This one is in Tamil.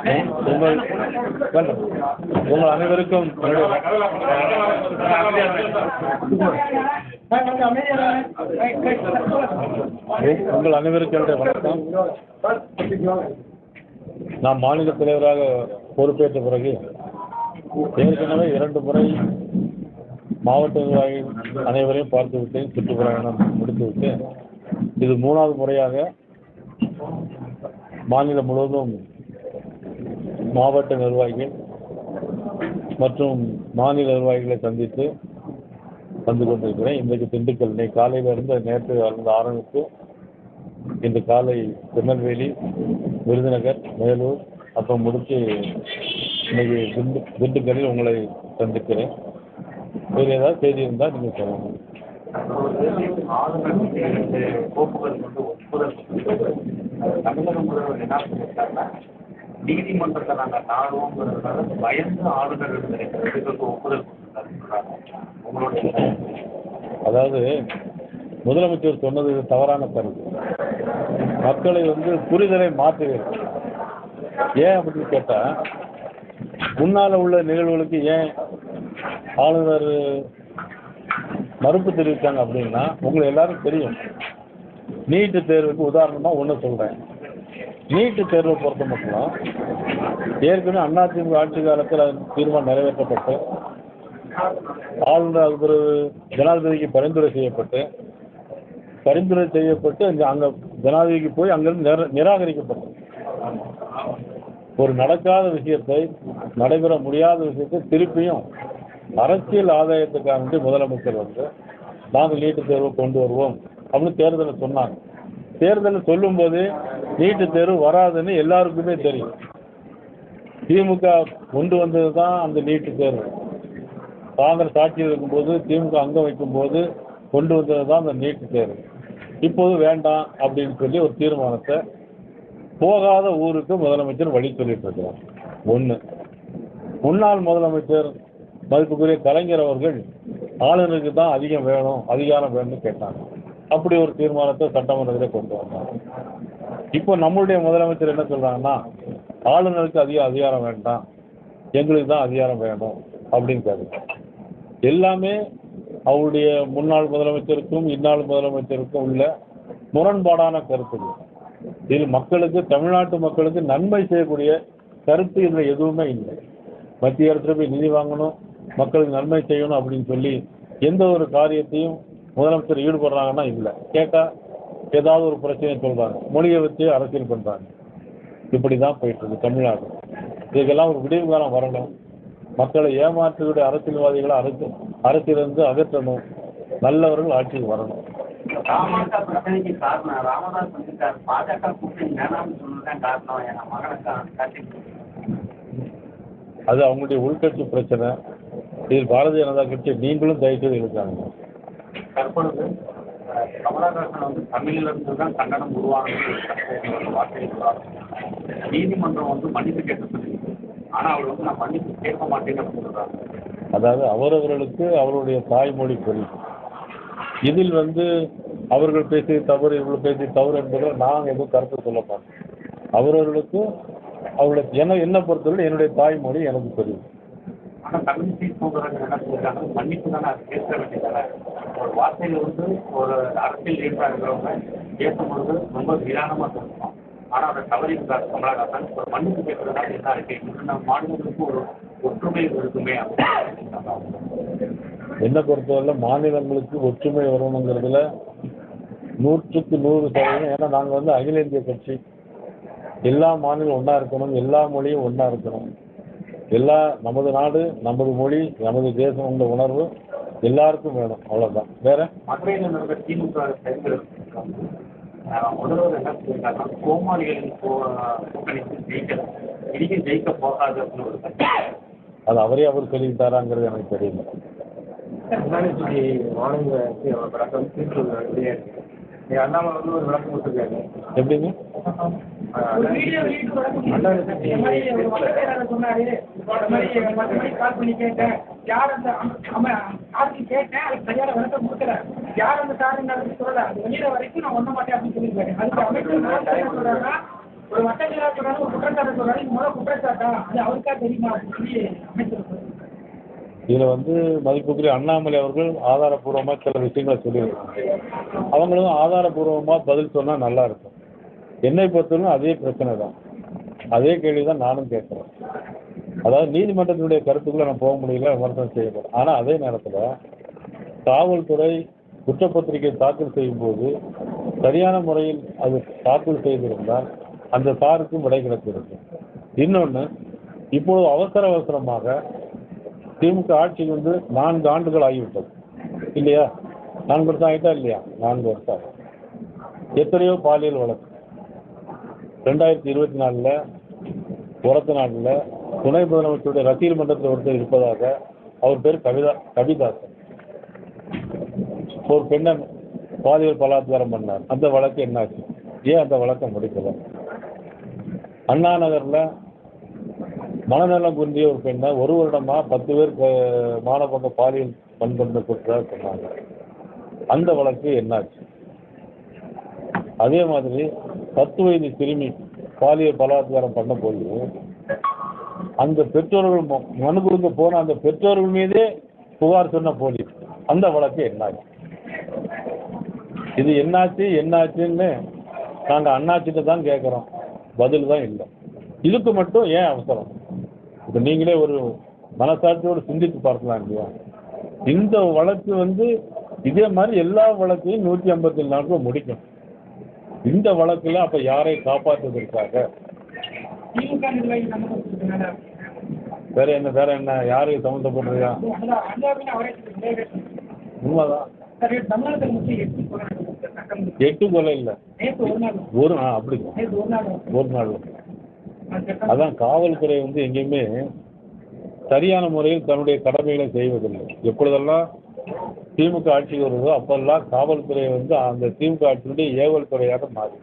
உங்கள் உங்கள் அனைவருக்கும் உங்கள் அனைவருக்கும் என்னுடைய வணக்கம். நான் மாநில தலைவராக பொறுப்பேற்ற பிறகு ஏற்கனவே இரண்டு முறை மாவட்ட நிர்வாகி அனைவரையும் பார்த்து விட்டேன் சுற்றுப்பயணம் முடித்து விட்டேன் இது மூணாவது முறையாக மாநிலம் முழுவதும் மாவட்ட நிர்வாகிகள் மற்றும் மாநில நிர்வாகிகளை சந்தித்து வந்து கொண்டிருக்கிறேன். இன்றைக்கு திண்டுக்கல் இன்னைக்கு காலையில் இருந்து நேற்று இருந்து ஆரம்பித்து இன்று காலை திருநெல்வேலி விருதுநகர் மேலூர் அப்புறம் முடிச்சு இன்னைக்கு திண்டு திண்டுக்கல்லில் உங்களை சந்திக்கிறேன். வேறு ஏதாவது செய்தி இருந்தால் நீங்கள் சொல்லணும் தமிழக முதல்வர் என்ன நீதிமன்றத்தை நாங்கள் நாடுவோங்கிறதுனால பயந்து ஆளுநர் இதற்கு ஒப்புதல் உங்களுடைய அதாவது முதலமைச்சர் சொன்னது இது தவறான கருத்து. மக்களை வந்து புரிதலை மாற்றுகிறது. ஏன் அப்படின்னு கேட்டால் முன்னால் உள்ள நிகழ்வுகளுக்கு ஏன் ஆளுநர் மறுப்பு தெரிவித்தாங்க அப்படின்னா உங்களுக்கு எல்லாரும் தெரியும். நீட்டு தேர்வுக்கு உதாரணமாக ஒன்று சொல்கிறேன் நீட்டு தேர்வை பொறுத்த மட்டும்? ஏற்கனவே அதிமுக ஆட்சி காலத்தில் அது தீர்மானம் நிறைவேற்றப்பட்டு ஆளுநர் அது பிறகு ஜனாதிபதிக்கு பரிந்துரை செய்யப்பட்டு பரிந்துரை செய்யப்பட்டு அங்கே அங்கே ஜனாதிபதிக்கு போய் அங்கிருந்து நிர நிராகரிக்கப்பட்டது. ஒரு நடக்காத விஷயத்தை நடைபெற முடியாத விஷயத்தை திருப்பியும் அரசியல் ஆதாயத்துக்காக முதலமைச்சர் வந்து நாங்கள் நீட்டுத் தேர்வு கொண்டு வருவோம் அப்படின்னு தேர்தலை சொன்னாங்க. தேர்தல் சொல்லும்போது நீட்டு தேர்வு வராதுன்னு எல்லாருக்குமே தெரியும். திமுக கொண்டு வந்தது தான் அந்த நீட்டு தேர்வு. காங்கிரஸ் ஆட்சியில் இருக்கும்போது திமுக அங்கம் வைக்கும்போது கொண்டு வந்தது தான் அந்த நீட்டு தேர்வு. இப்போது வேண்டாம் அப்படின்னு சொல்லி ஒரு தீர்மானத்தை போகாத ஊருக்கு முதலமைச்சர் வழி சொல்லிட்டு இருக்கிறார். ஒன்று முன்னாள் முதலமைச்சர் மதிப்புக்குரிய கலைஞர் அவர்கள் ஆளுநருக்கு தான் அதிகம் வேணும் அதிகாரம் வேணும்னு கேட்டாங்க. அப்படி ஒரு தீர்மானத்தை சட்டமன்றத்தில் கொண்டு வந்தாங்க இப்போ நம்மளுடைய முதலமைச்சர் என்ன சொல்கிறாங்கன்னா ஆளுநருக்கு அதிக அதிகாரம் வேண்டாம் எங்களுக்கு தான் அதிகாரம் வேணும் அப்படின்னு கேட்குறாங்க எல்லாமே அவருடைய முன்னாள் முதலமைச்சருக்கும் இந்நாள் முதலமைச்சருக்கும் உள்ள முரண்பாடான கருத்துகள். இதில் மக்களுக்கு தமிழ்நாட்டு மக்களுக்கு நன்மை செய்யக்கூடிய கருத்து இதில் எதுவுமே இல்லை. மத்திய அரசு போய் நிதி வாங்கணும் மக்களுக்கு நன்மை செய்யணும் அப்படின்னு சொல்லி எந்த ஒரு காரியத்தையும் முதலமைச்சர் ஈடுபடுறாங்கன்னா இல்லை. கேட்டால் ஏதாவது ஒரு பிரச்சனையை சொல்கிறாங்க மொழியை வச்சு அரசியல் பண்ணுறாங்க இப்படி தான் போயிட்டு இருக்கு தமிழ்நாடு. இதுக்கெல்லாம் ஒரு விடிவு காலம் வரணும். மக்களை ஏமாற்றக்கூடிய அரசியல்வாதிகளை அரசு அரசியலிருந்து அகற்றணும். நல்லவர்கள் ஆட்சிக்கு வரணும். பாமக பிரச்சனைக்கு காரணம் ராமதாஸ் வந்திருக்காரு பாஜக கூட்டணி வேணாம்னு சொன்னதுதான் காரணம். என் மகனை கா- காட்டி அது அவங்களுடைய உள்கட்சி பிரச்சனை. இதில் பாரதிய ஜனதா கட்சி நீங்களும் தயவுசெய்து இருக்காங்க தற்பொழுது கமலஹாசன் வந்து தமிழிலிருந்து தான் கன்னடம் உருவானது வார்த்தை நீதிமன்றம் வந்து மன்னிப்பு கேட்க சொல்லியிருக்கு. ஆனா அவர் வந்து நான் மன்னிப்பு கேட்க மாட்டேன் அப்படின்னு அதாவது அவரவர்களுக்கு அவருடைய தாய்மொழி புரியும். இதில் வந்து அவர்கள் பேசிய தவறு இவர்கள் பேசிய தவறு என்பதில் நான் எதுவும் கருத்து சொல்ல மாட்டேன். அவரவர்களுக்கு அவர்களுக்கு என்ன என்ன பொறுத்தவரை என்னுடைய தாய்மொழி எனக்கு தெரியும் ஆனா தமிழ் போகிறவங்க என்ன சொல்லிருக்காங்க மன்னிப்பு தானே அது பேச வேண்டியதானே ஒரு வார்த்தையில வந்து ஒரு அரசியல் லீடரா இருக்கிறவங்க பேசும்பொழுது ரொம்ப நிதானமா சொல்லணும் ஆனா அதை தவறியிருக்காரு கமலஹாசன் ஒரு மன்னிப்பு கேட்கறதுனால என்ன இருக்கு? இன்னும் நம்ம மாநிலங்களுக்கு ஒரு ஒற்றுமை இருக்குமே அப்படின்னு என்னை பொறுத்தவரை மாநிலங்களுக்கு ஒற்றுமை வரணுங்கிறதுல நூற்றுக்கு நூறு சதவீதம். ஏன்னா நாங்கள் வந்து அகில இந்திய கட்சி. எல்லா மாநிலம் ஒன்றா இருக்கணும். எல்லா மொழியும் ஒன்றா இருக்கணும். எல்லா நமது நாடு நமது மொழி நமது தேசம்ன்ற உணர்வு எல்லாருக்கும் வேணும். அவ்வளோதான் வேற? திமுக முதல்வர் என்ன சொல்லியிருக்காங்கன்னா கோமாளிகளின் கூட்டணிக்கு ஜெயிக்கல. இனியும் ஜெயிக்க போகாது அப்படின்னு ஒரு. அது அவரே அவர் சொல்லிக்கிட்டாராங்கிறது எனக்கு தெரியல. முன்னாடி சொல்லி மாநில விளக்கம் தீர்ப்பு வெளியே இருக்கு. நீங்க அண்ணாமலை வந்து ஒரு விளக்கம் கொடுத்துருக்காரு. எப்படிங்க? வீடியோ வெளியிட்டு வரக்கூடிய இந்த மாதிரி ஒரு வழக்கறிஞர் சொன்னாரு இந்த மாதிரி பத்து கால் பண்ணி கேட்டேன் யார் அந்த அவன் ஆட்சி கேட்டேன் அதுக்கு சரியான விளக்கம் கொடுக்கல யார் அந்த சாருன்னு சொல்லல அது வெளியில வரைக்கும் நான் ஒண்ண மாட்டேன் அப்படின்னு சொல்லியிருக்காரு அதுக்கு அமைச்சர் என்ன சொல்றாங்கன்னா ஒரு வட்ட செயலாளர் சொல்றாரு ஒரு குற்றச்சாட்டு சொல்றாரு இது முதல் குற்றச்சாட்டா அது அவருக்கா தெரியுமா அப்படின்னு சொல்லி அமைச்சர் சொல்றாரு. இதில் வந்து மதிப்புக்குரிய அண்ணாமலை அவர்கள் ஆதாரப்பூர்வமாக சில விஷயங்களை சொல்லியிருக்காங்க அவங்களும் ஆதாரப்பூர்வமாக பதில் சொன்னால் நல்லா இருக்கும் என்னை பொறுத்தவரைக்கும் அதே பிரச்சனை தான். அதே கேள்வி தான் நானும் கேட்குறேன். அதாவது நீதிமன்றத்தினுடைய கருத்துக்குள்ளே நான் போக முடியல விமர்சனம் செய்யப்படும். ஆனால் அதே நேரத்தில் காவல்துறை குற்றப்பத்திரிகை தாக்கல் செய்யும்போது சரியான முறையில் அது தாக்கல் செய்திருந்தால் அந்த சாருக்கும் விடை கிடைத்திருக்கும் இன்னொன்று இப்பொழுது அவசர அவசரமாக திமுக ஆட்சி வந்து நான்கு ஆண்டுகள் ஆகிவிட்டது. இல்லையா? நான்கு வருஷம் ஆகிட்டா இல்லையா? நான்கு வருஷம் ஆகும். எத்தனையோ பாலியல் வழக்கு. ரெண்டாயிரத்தி இருபத்தி நாலில் உரத்த நாட்டில் துணை முதலமைச்சருடைய ரசிகர் மன்றத்தில் ஒருத்தர் இருப்பதாக அவர் பேர் கவிதா கவிதாசன். ஒரு பெண்ணை பாலியல் பலாத்காரம் பண்ணார். அந்த வழக்கு என்னாச்சு? ஏன் அந்த வழக்கை முடிக்கல? அண்ணா நகரில் மனநலம் குன்றிய ஒரு பெண்ணை ஒரு வருடமாக பத்து பேர் மாணவங்க மானபங்க பாலியல் பண்பண்ட குற்றதாக சொன்னாங்க. அந்த வழக்கு என்னாச்சு? அதே மாதிரி பத்து வயது சிறுமி பாலியல் பலாத்காரம் பண்ண போய் அந்த பெற்றோர்கள் மனு கொடுக்க போன அந்த பெற்றோர்கள் மீதே புகார் சொன்ன போலீஸ் அந்த வழக்கு என்னாச்சு? இது என்னாச்சு என்னாச்சுன்னு நாங்கள் அண்ணாச்சிட்ட தான் கேட்குறோம் பதில் தான் இல்லை. இதுக்கு மட்டும் ஏன் அவசரம்? இப்போ நீங்களே ஒரு மனசாட்சியோடு சிந்தித்து பார்க்கலாம் இல்லையா? இந்த வழக்கு வந்து இதே மாதிரி எல்லா வழக்கையும் நூற்றி ஐம்பத்தி நாட்கள் முடிக்கும் இந்த வழக்கில் அப்போ யாரை காப்பாற்றுவதற்காக? வேற என்ன வேற என்ன? யாரு சம்மந்தப்படுறதா உண்மைதான். எட்டு கொலை இல்லை. ஒரு நாள் ஆ அப்படி ஒரு நாள். அதான் காவல்துறை வந்து எங்கேயுமே சரியான முறையில் தன்னுடைய கடமைகளை செய்வதில்லை. எப்பொழுதெல்லாம் திமுக ஆட்சி வருதோ அப்பெல்லாம் காவல்துறை வந்து அந்த திமுக ஆட்சியினுடைய ஏவல் துறையாக மாறி